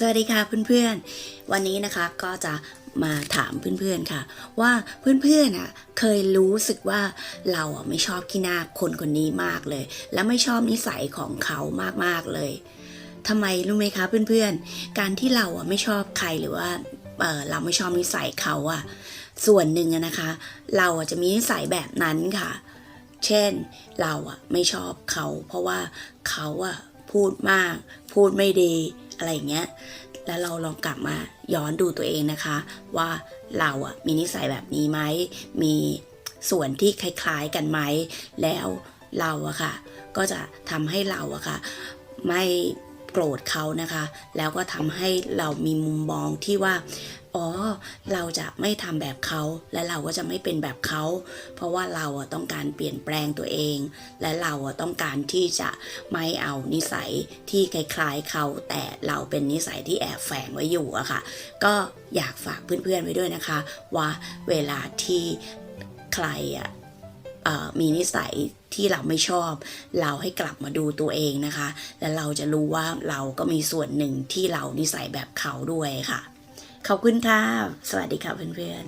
สวัสดีค่ะเพื่อนๆ วันนี้นะคะก็จะมาถามเพื่อนๆค่ะ ว่าเพื่อนๆอะเคยรู้สึกว่าเราอะไม่ชอบขี้หน้าคนคนนี้มากเลย และไม่ชอบนิสัยของเขามากๆเลยทำไมรู้ไหมคะเพื่อนๆ การที่เราอะไม่ชอบใครหรือว่าเออเราไม่ชอบนิสัยเขาอะส่วนหนึ่งนะคะ เราอะจะมีนิสัยแบบนั้นค่ะ เช่นเราอะไม่ชอบเขา เพราะว่าเขาอะพูดมาก พูดไม่ดี อะไรอย่างเงี้ย แล้วเราลองกลับมาย้อนดูตัวเองนะคะ ว่าเราอะมีนิสัยแบบนี้ไหม มีส่วนที่คล้ายๆกันไหม แล้วเราอะค่ะ ก็จะทำให้เราอะค่ะ ไม่โกรธเขานะคะ แล้วก็ทำให้เรามีมุมมองที่ว่า อ๋อ เราจะไม่ทำแบบเขาและเราก็จะไม่เป็นแบบเขา เพราะว่าเราต้องการเปลี่ยนแปลงตัวเอง และเราต้องการที่จะไม่เอานิสัยที่คล้ายๆเขา แต่เราเป็นนิสัยที่แอบแฝงไว้อยู่อะค่ะ ก็อยากฝากเพื่อนๆไว้ด้วยนะคะ ว่าเวลาที่ใครอะมีนิสัยที่เราไม่ชอบ เราให้กลับมาดูตัวเองนะคะ และเราจะรู้ว่าเราก็มีส่วนหนึ่งที่เรานิสัยแบบเขาด้วยค่ะ ขอบคุณค่ะ สวัสดีค่ะเพื่อนๆ